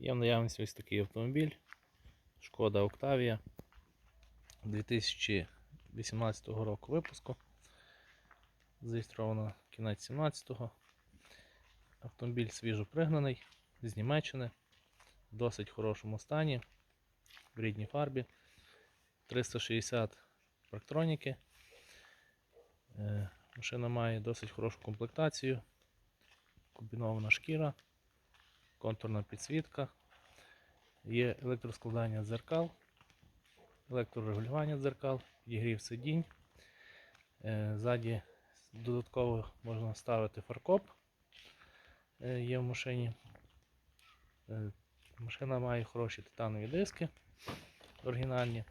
Є в наявності ось такий автомобіль. Шкода Октавія 2018 року випуску. Зареєстровано кінець 17-го. Автомобіль свіжо пригнаний з Німеччини. В досить хорошому стані. В рідній фарбі. 360 парктроніки. Е, Машина має досить хорошу комплектацію. Комбінована шкіра, контурна підсвітка. Є електроскладання дзеркал, електрорегулювання дзеркал, підігрів сидінь. Е, Ззаді додатково можна ставити фаркоп. е, Є в машині. Е, Машина має хороші титанові диски оригінальні.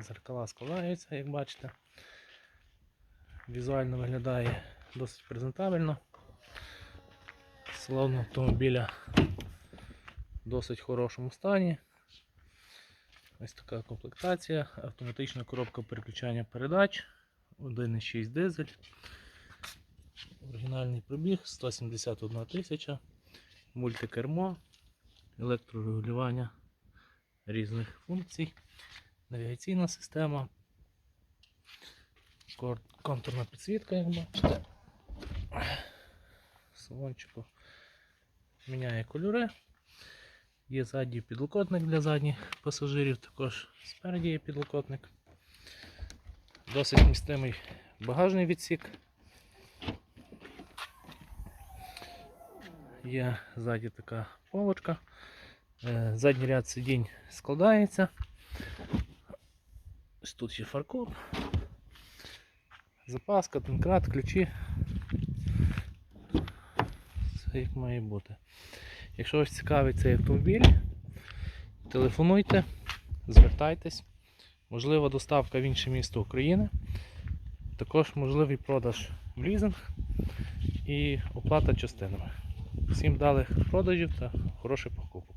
Зеркала складаються, як бачите. Візуально виглядає досить презентабельно. Салон автомобіля в досить хорошому стані. Ось така комплектація, автоматична коробка переключання передач, 1,6 дизель. Оригінальний пробіг 171 тисяча, мультикермо, електрорегулювання різних функцій, навігаційна система, контурна підсвітка, як бачите. Салончику міняє кольори. Є задній підлокотник для задніх пасажирів, також спереді є підлокотник. Досить містимий багажний відсік. Є ззаді така полочка. Е, Задній ряд сидінь складається. Ось тут є фаркоп. Запаска, тонкрат, ключі. Все як має бути. Якщо вас цікавить цей автомобіль, телефонуйте, звертайтесь. Можлива доставка в інше місто України. Також можливий продаж в лізинг і оплата частинами. Всім вдалих продажів та хороших покупок.